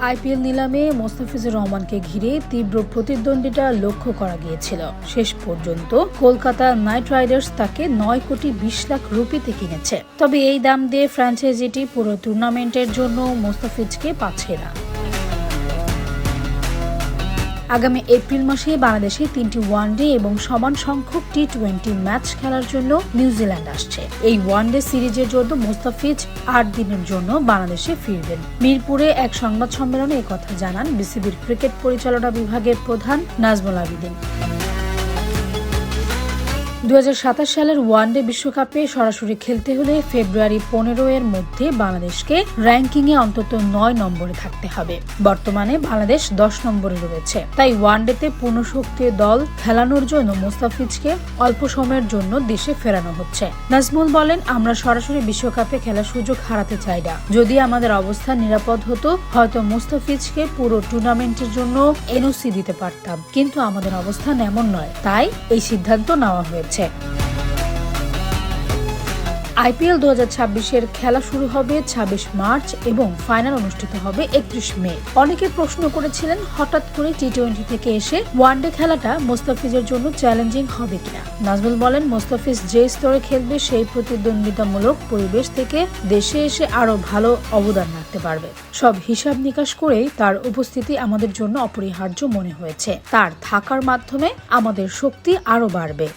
IPL নিলামে মোস্তাফিজুর রহমানকে ঘিরে তীব্র প্রতিদ্বন্দ্বিতা লক্ষ্য করা গিয়েছিল। শেষ পর্যন্ত কলকাতা নাইট রাইডার্স তাকে নয় কোটি বিশ লাখ রুপিতে কিনেছে। তবে এই দাম দিয়ে ফ্র্যাঞ্চাইজিটি পুরো টুর্নামেন্টের জন্য মোস্তাফিজকে পাচ্ছে না। আগামী এপ্রিল মাসে বাংলাদেশে তিনটি ওয়ানডে এবং সমান সংখ্যক টি টোয়েন্টি ম্যাচ খেলার জন্য নিউজিল্যান্ড আসছে। এই ওয়ানডে সিরিজের জন্য মুস্তাফিজ আট দিনের জন্য বাংলাদেশে ফিরবেন। মিরপুরে এক সংবাদ সম্মেলনে কথা জানান বিসিবির ক্রিকেট পরিচালনা বিভাগের প্রধান নাজমুল আবিদিন। দু হাজার সাতাশ সালের ওয়ানডে বিশ্বকাপে সরাসরি খেলতে হলে ফেব্রুয়ারি পনেরো এর মধ্যে বাংলাদেশকে র্যাঙ্কিংয়ে অন্তত নয় নম্বরে থাকতে হবে। বর্তমানে বাংলাদেশ দশ নম্বরে রয়েছে। তাই ওয়ানডেতে পূর্ণশক্তির দল খেলানোর জন্য মোস্তাফিজকে অল্প সময়ের জন্য দেশে ফেরানো হচ্ছে। নাজমুল বলেন, আমরা সরাসরি বিশ্বকাপে খেলার সুযোগ হারাতে চাই না। যদি আমাদের অবস্থা নিরাপদ হতো, হয়তো মুস্তাফিজকে পুরো টুর্নামেন্টের জন্য এনওসি দিতে পারতাম। কিন্তু আমাদের অবস্থান এমন নয়। তাই এই সিদ্ধান্ত নেওয়া হয়েছে। আইপিএল দু হাজার খেলা শুরু হবে ২৬ মার্চ এবং ফাইনাল অনুষ্ঠিত হবে একত্রিশ মে। অনেকে প্রশ্ন করেছিলেন, হঠাৎ করে টি টোয়েন্টি থেকে এসে ওয়ানডে খেলাটা মোস্তাফিজের জন্য চ্যালেঞ্জিং হবে কিনা? নাজমুল বলেন, মোস্তাফিজ যে স্তরে খেলবে সেই প্রতিদ্বন্দ্বিতামূলক পরিবেশ থেকে দেশে এসে আরও ভালো অবদান রাখতে পারবে। সব হিসাব নিকাশ করেই তার উপস্থিতি আমাদের জন্য অপরিহার্য মনে হয়েছে। তার থাকার মাধ্যমে আমাদের শক্তি আরও বাড়বে।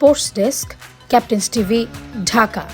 sports desk captains TV Dhaka